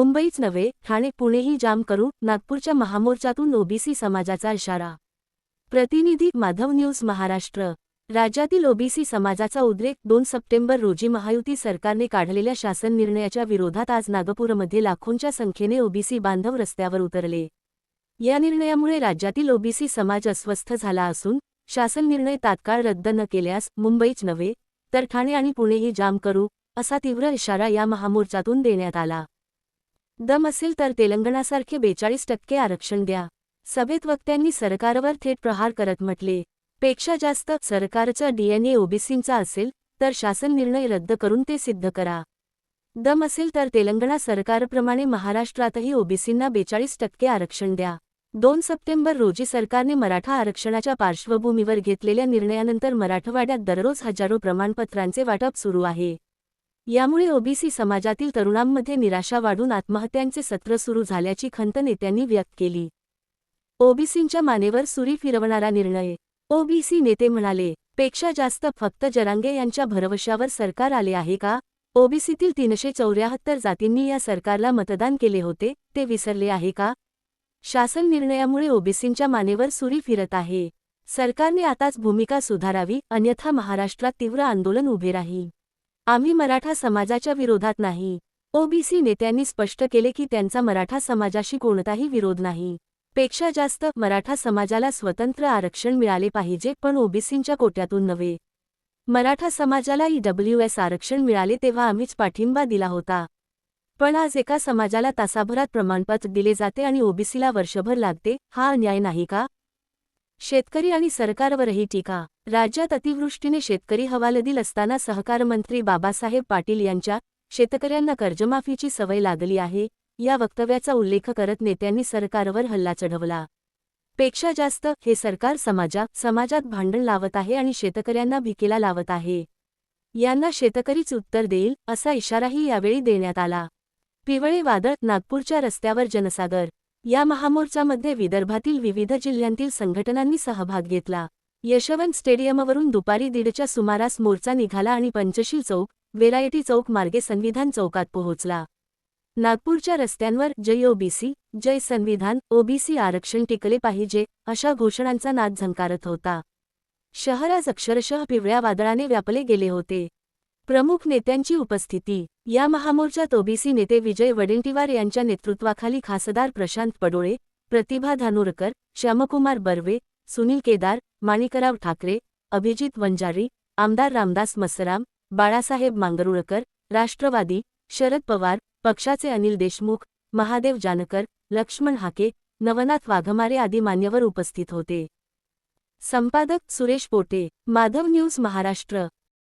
मुंबईच नव्हे ठाणे पुणेही जाम करू नागपूरच्या महामोर्चातून ओबीसी समाजाचा इशारा. प्रतिनिधी माधव न्यूज महाराष्ट्र. राज्यातील ओबीसी समाजाचा उद्रेक दोन सप्टेंबर रोजी महायुती सरकारने काढलेल्या शासन निर्णयाच्या विरोधात आज नागपूरमध्ये लाखोंच्या संख्येने ओबीसी बांधव रस्त्यावर उतरले. या निर्णयामुळे राज्यातील ओबीसी समाज अस्वस्थ झाला असून शासन निर्णय तात्काळ रद्द न केल्यास मुंबईच नव्हे तर ठाणे आणि पुणेही जाम करू असा तीव्र इशारा या महामोर्चातून देण्यात आला. दम असेल तर तेलंगणासारखे बेचाळीस टक्के आरक्षण द्या. सभेत वक्त्यांनी सरकारवर थेट प्रहार करत म्हटले. पेक्षा जास्त सरकारचा डीएनए ओबीसींचा असेल तर शासन निर्णय रद्द करून ते सिद्ध करा. दम असेल तर तेलंगणा सरकारप्रमाणे महाराष्ट्रातही ओबीसींना बेचाळीस टक्के आरक्षण द्या. दोन सप्टेंबर रोजी सरकारने मराठा आरक्षणाच्या पार्श्वभूमीवर घेतलेल्या निर्णयानंतर मराठवाड्यात दररोज हजारो प्रमाणपत्रांचे वाटप सुरू आहे. यामुळे ओबीसी समाजातील तरुणांमध्ये निराशा वाढून आत्महत्यांचे सत्र सुरू झाल्याची खंत नेत्यांनी व्यक्त केली. ओबीसींच्या मानेवर सुरी फिरवणारा निर्णय. ओबीसी नेते म्हणाले पेक्षा जास्त फक्त जरांगे यांच्या भरवशावर सरकार आले आहे का? ओबीसीतील तीनशे चौऱ्याहत्तर जातींनी या सरकारला मतदान केले होते ते विसरले आहे का? शासन निर्णयामुळे ओबीसींच्या मानेवर सुरी फिरत आहे. सरकारने आताच भूमिका सुधारावी अन्यथा महाराष्ट्रात तीव्र आंदोलन उभे राहील. आम्ही मराठा समाजाच्या विरोधात नाही. ओबीसी नेत्यांनी स्पष्ट केले की त्यांचा मराठा समाजाशी कोणताही विरोध नाही. पेक्षा जास्त मराठा समाजाला स्वतंत्र आरक्षण मिळाले पाहिजे पण ओबीसींच्या कोट्यातून नव्हे. मराठा समाजाला ईडब्ल्यूएस आरक्षण मिळाले तेव्हा आम्हीच पाठिंबा दिला होता. पण आज एका समाजाला तासाभरात प्रमाणपत्र दिले जाते आणि ओबीसीला वर्षभर लागते हा अन्याय नाही का? शेतकरी आणि सरकारवरही टीका. राज्यात अतिवृष्टीने शेतकरी हवालदिल असताना सहकारमंत्री बाबासाहेब पाटील यांच्या शेतकऱ्यांना कर्जमाफीची सवय लागली आहे या वक्तव्याचा उल्लेख करत नेत्यांनी सरकारवर हल्ला चढवला. पेक्षा जास्त हे सरकार समाजा समाजात भांडण लावत आहे आणि शेतकऱ्यांना भिकेला लावत आहे. यांना शेतकरीच उत्तर देईल असा इशाराही यावेळी देण्यात आला. पिवळे वादळ नागपूरच्या रस्त्यावर जनसागर या महामोर्चामध्ये विदर्भातील विविध जिल्ह्यांतील संघटनांनी सहभाग घेतला. यशवंत स्टेडियमवरून दुपारी दीडच्या सुमारास मोर्चा निघाला आणि पंचशील चौक वेरायटी चौक मार्गे संविधान चौकात पोहोचला. नागपूरच्या रस्त्यांवर जय ओबीसी जय संविधान ओबीसी आरक्षण टिकले पाहिजे अशा घोषणांचा नाद झंकारत होता. शहर आज अक्षरशः पिवळ्या वादळाने व्यापले गेले होते. प्रमुख नेत्यांची उपस्थिती या महामोर्चात ओबीसी नेते विजय वडेंटीवार यांच्या नेतृत्वाखाली खासदार प्रशांत पडोळे प्रतिभा धानोरकर श्यामकुमार बर्वे सुनील केदार माणिकराव ठाकरे अभिजित वंजारी आमदार रामदास मसराम बाळासाहेब मांगरुळकर राष्ट्रवादी शरद पवार पक्षाचे अनिल देशमुख महादेव जानकर लक्ष्मण हाके नवनाथ वाघमारे आदी मान्यवर उपस्थित होते. संपादक सुरेश पोटे माधव न्यूज महाराष्ट्र.